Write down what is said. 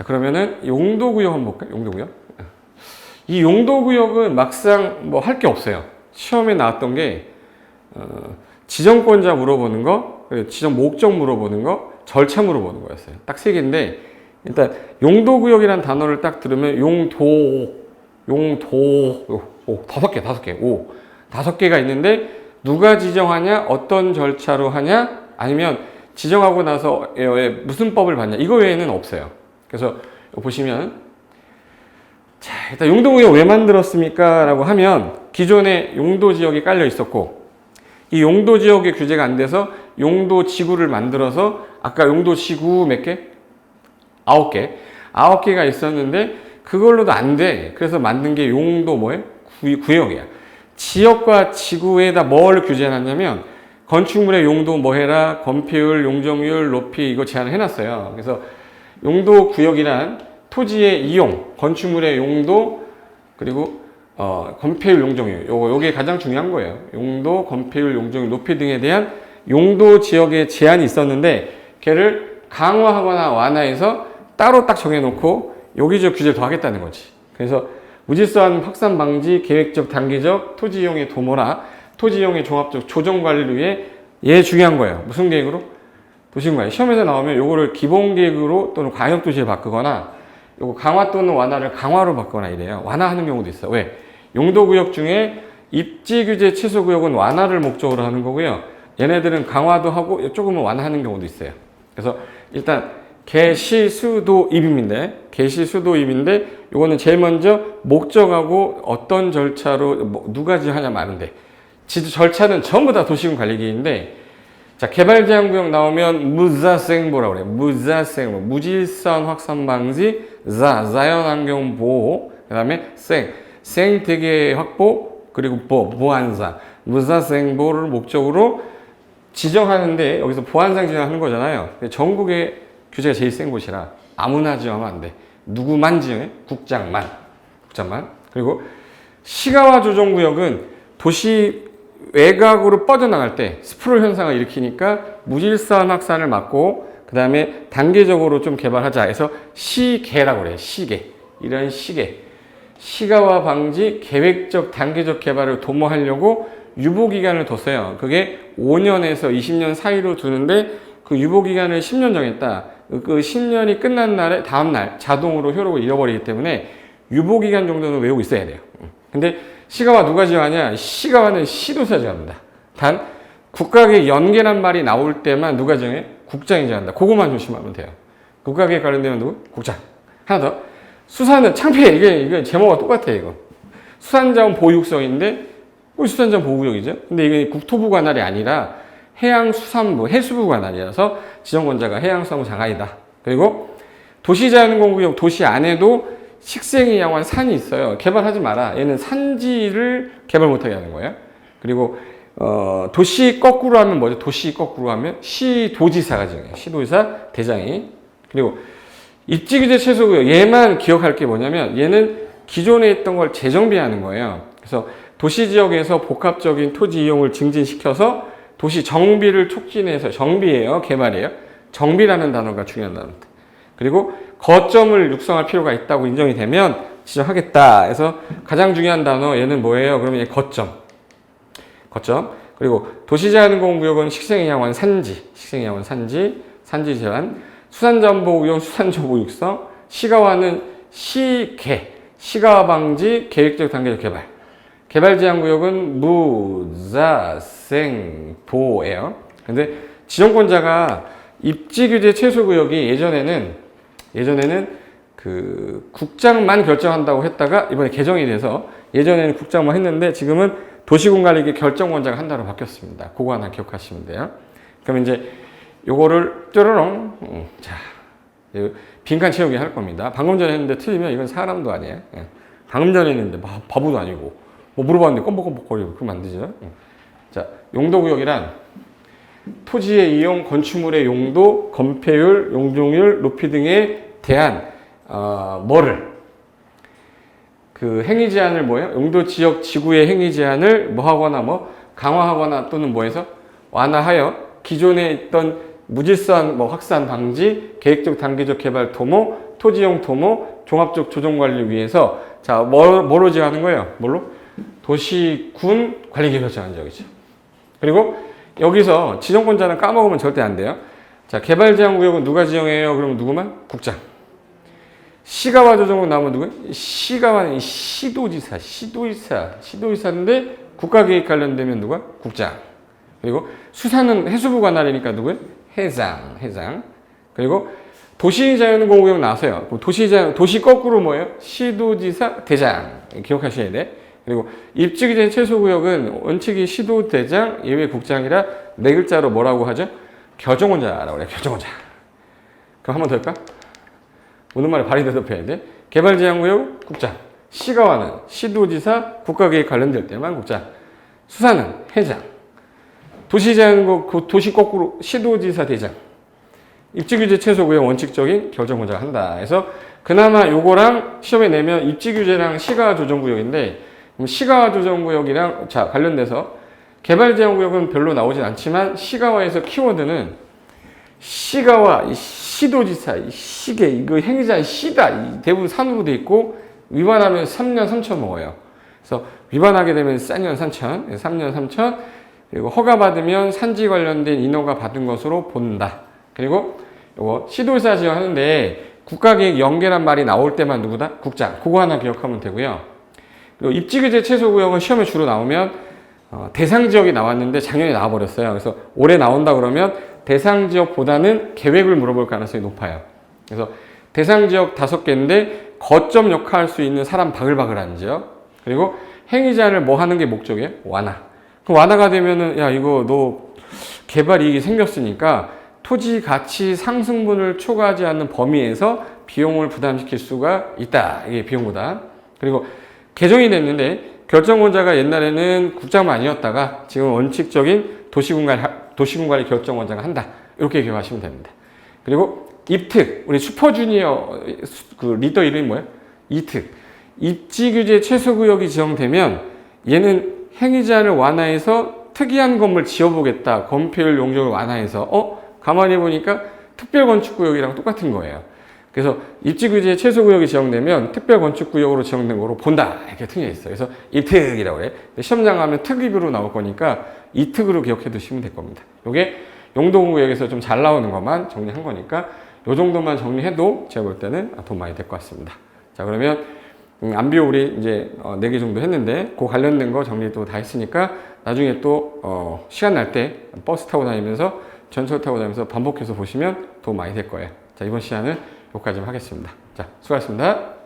자, 그러면은 용도구역 한번 볼까요? 용도구역. 이 용도구역은 막상 뭐 할 게 없어요. 시험에 나왔던 게, 어, 지정권자 물어보는 거, 지정 목적 물어보는 거, 절차 물어보는 거였어요. 딱 세 개인데, 일단 용도구역이라는 단어를 딱 들으면 용도, 용도, 오, 오, 다섯 개, 다섯 개, 오. 다섯 개가 있는데, 누가 지정하냐, 어떤 절차로 하냐, 아니면 지정하고 나서 무슨 법을 받냐, 이거 외에는 없어요. 그래서 보시면, 자, 일단 용도구역 왜 만들었습니까? 라고 하면 기존에 용도 지역이 깔려 있었고 이 용도 지역의 규제가 안 돼서 용도 지구를 만들어서 아까 용도 지구 몇 개? 아홉 개. 아홉 개가 있었는데 그걸로도 안 돼. 그래서 만든 게 용도 뭐예요? 구, 구역이야. 지역과 지구에다 뭘 규제해놨냐면 건축물의 용도 뭐 해라, 건폐율, 용적률, 높이 이거 제한을 해놨어요. 그래서 용도 구역이란 토지의 이용, 건축물의 용도, 그리고 어, 건폐율, 용적률. 요거 요게 가장 중요한 거예요. 용도, 건폐율, 용적률, 높이 등에 대한 용도 지역의 제한이 있었는데 걔를 강화하거나 완화해서 따로 딱 정해놓고 여기저기 규제를 더 하겠다는 거지. 그래서 무질서한 확산 방지, 계획적, 단계적 토지 이용의 도모라, 토지 이용의 종합적 조정 관리를 위해 얘 중요한 거예요. 무슨 계획으로? 도시공간. 시험에서 나오면 요거를 기본 계획으로 또는 광역 도시에 바꾸거나 요거 강화 또는 완화를 강화로 바꾸거나 이래요. 완화하는 경우도 있어요. 왜? 용도 구역 중에 입지 규제 취소 구역은 완화를 목적으로 하는 거고요. 얘네들은 강화도 하고 조금은 완화하는 경우도 있어요. 그래서 일단 개시 수도 입임인데 개시 수도 입인데 요거는 제일 먼저 목적하고 어떤 절차로 뭐 누가 지하냐 많은데 지 절차는 전부 다 도시군 관리기인데 자, 개발 제한 구역 나오면 무자생보라고 그래요. 무자생, 무질서한 확산 방지, 자, 자연 환경 보호, 그 다음에 생, 생태계 확보, 그리고 보, 보안사, 무자생보를 목적으로 지정하는데 여기서 보안상 지정하는 거잖아요. 전국의 규제가 제일 센 곳이라 아무나 지정하면 안 돼. 누구만 지정해? 국장만. 국장만. 그리고 시가와 조정구역은 도시 외곽으로 뻗어나갈 때 스프롤 현상을 일으키니까 무질서한 확산을 막고 그 다음에 단계적으로 좀 개발하자 해서 시계라고 그래요. 시계. 이런 시계. 시가화 방지 계획적 단계적 개발을 도모하려고 유보기간을 뒀어요. 그게 5년에서 20년 사이로 두는데 그 유보기간을 10년 정했다. 그 10년이 끝난 날에 다음날 자동으로 효력을 잃어버리기 때문에 유보기간 정도는 외우고 있어야 돼요. 근데 시가화 누가 지정하냐? 시가화는 시도사 정합니다. 단 국가계획 연계란 말이 나올 때만 누가 정해? 국장이 정한다. 그거만 조심하면 돼요. 국가계획 관련되면 누구? 국장. 하나 더. 수산은 창피해. 이게, 이게 제목과 똑같아, 이거. 수산자원 보유국성인데, 왜 수산자원 보호구역이죠? 근데 이게 국토부 관할이 아니라 해양수산부, 해수부 관할이라서 지정권자가 해양수산부 장관이다. 그리고 도시자연공구역 도시 안에도 식생이 양호한 산이 있어요. 개발하지 마라. 얘는 산지를 개발 못하게 하는 거예요. 그리고 어, 도시 거꾸로 하면 뭐죠? 도시 거꾸로 하면 시도지사가 정해요. 시도지사 대장이. 그리고 입지규제 최소구역 얘만 기억할 게 뭐냐면 얘는 기존에 있던 걸 재정비하는 거예요. 그래서 도시 지역에서 복합적인 토지 이용을 증진시켜서 도시 정비를 촉진해서 정비예요, 개발이에요. 정비라는 단어가 중요한 단어입니다. 그리고 거점을 육성할 필요가 있다고 인정이 되면 지정하겠다. 해서 가장 중요한 단어 얘는 뭐예요? 그러면 얘 거점. 거점. 그리고 도시제한공구역은 식생양원 산지, 식생양원 산지, 산지 제한, 수산전보구역 수산정보 육성, 시가화는 시계, 시가화 방지, 계획적 단계적 개발. 개발 제한 구역은 무자생보예요. 근데 지정권자가 입지 규제 최소 구역이 예전에는 예전에는 그 국장만 결정한다고 했다가 이번에 개정이 돼서 예전에는 국장만 했는데 지금은 도시공관리계 결정권자가 한다로 바뀌었습니다. 그거 하나 기억하시면 돼요. 그럼 이제 요거를 뾰로롱 음, 자 빈칸 채우기 할 겁니다. 방금 전에 했는데 틀리면 이건 사람도 아니에요. 예. 방금 전에 했는데 바, 바보도 아니고 뭐 물어봤는데 껌뻑껌뻑거리고 그러면 안 되죠. 예. 자 용도구역이란 토지의 이용, 건축물의 용도, 건폐율, 용적률, 높이 등에 대한 어, 뭐를 그 행위 제한을 뭐예요? 용도 지역 지구의 행위 제한을 뭐 하거나 뭐 강화하거나 또는 뭐해서 완화하여 기존에 있던 무질서한 뭐 확산 방지, 계획적 단기적 개발 토모, 토지용 토모, 종합적 조정 관리를 위해서 자 뭐, 뭐로 지어하는 거예요? 뭘로? 도시군 관리계획 정한 적이죠. 그리고 여기서 지정권자는 까먹으면 절대 안 돼요. 자 개발 제한 구역은 누가 지정해요? 그러면 누구만? 국장. 시가와 조정은 나오면 누구예요? 시가와는 이 시도지사, 시도지사, 시도지사인데 국가 계획 관련되면 누가? 국장. 그리고 수사는 해수부 관할이니까 누구예요? 해장, 해장. 그리고 도시자연공구역. 그럼 도시자 도시 거꾸로 뭐예요? 시도지사, 대장. 기억하셔야 돼. 그리고 입지기재 최소구역은 원칙이 시도대장, 예외 국장이라 네 글자로 뭐라고 하죠? 결정원자라고 그래요. 결정원자. 그럼 한 번 더 할까? 오는 말에 발이 대답해야 돼. 개발제한구역 국장. 시가와는 시도지사 국가계획 관련될 때만 국장. 수사는 회장. 도시제한국 도시 거꾸로 시도지사 대장. 입지규제 최소구역 원칙적인 결정권자가 한다. 그래서 그나마 요거랑 시험에 내면 입지규제랑 시가 조정구역인데 그럼 시가조정구역이랑 자 관련돼서 개발 제한구역은 별로 나오진 않지만 시가와에서 키워드는 시가와 이 시도지사, 이 시계, 이거 행위자 시다. 이 대부분 산으로 돼 있고 위반하면 3년 3천 먹어요. 그래서 위반하게 되면 4년 3천, 3년 3천. 그리고 허가 받으면 산지 관련된 인허가 받은 것으로 본다. 그리고 요거 시도지사 지정하는데 국가계획 연계란 말이 나올 때만 누구다? 국장. 그거 하나 기억하면 되고요. 그리고 입지규제 최소구역은 시험에 주로 나오면 어, 대상 지역이 나왔는데 작년에 나와버렸어요. 그래서 올해 나온다 그러면 대상 지역보다는 계획을 물어볼 가능성이 높아요. 그래서 대상 지역 다섯 개인데 거점 역할할 수 있는 사람 바글바글한 지역 그리고 행위자를 뭐 하는 게 목적이에요? 완화. 그 완화가 되면은 야 이거 너 개발 이익이 생겼으니까 토지 가치 상승분을 초과하지 않는 범위에서 비용을 부담시킬 수가 있다. 이게 비용 부담. 그리고 개정이 됐는데 결정권자가 옛날에는 국장만 아니었다가 지금 원칙적인 도시군관리, 도시군관리 결정권자가 한다. 이렇게 기억하시면 됩니다. 그리고 입특, 우리 슈퍼주니어 그 리더 이름이 뭐예요? 이특. 입지규제 최소구역이 지정되면 얘는 행위자를 완화해서 특이한 건물 지어보겠다. 건폐율 용적을 완화해서 어? 가만히 보니까 특별건축구역이랑 똑같은 거예요. 그래서 입지규제 최소구역이 지정되면 특별건축구역으로 지정된 거로 본다 이렇게 틀려 있어요. 그래서 이특이라고 그래. 시험장 가면 특입으로 나올 거니까 이특으로 기억해 두시면 될 겁니다. 이게 용도구역에서 좀 잘 나오는 것만 정리한 거니까 이 정도만 정리해도 제가 볼 때는 돈 많이 될 것 같습니다. 자 그러면 음, 안비오 우리 이제 어, 4개 정도 했는데 그 관련된 거 정리 또다 했으니까 나중에 또 어, 시간 날 때 버스 타고 다니면서 전철 타고 다니면서 반복해서 보시면 도움 많이 될 거예요. 자 이번 시간은 여기까지 하겠습니다. 자 수고하셨습니다.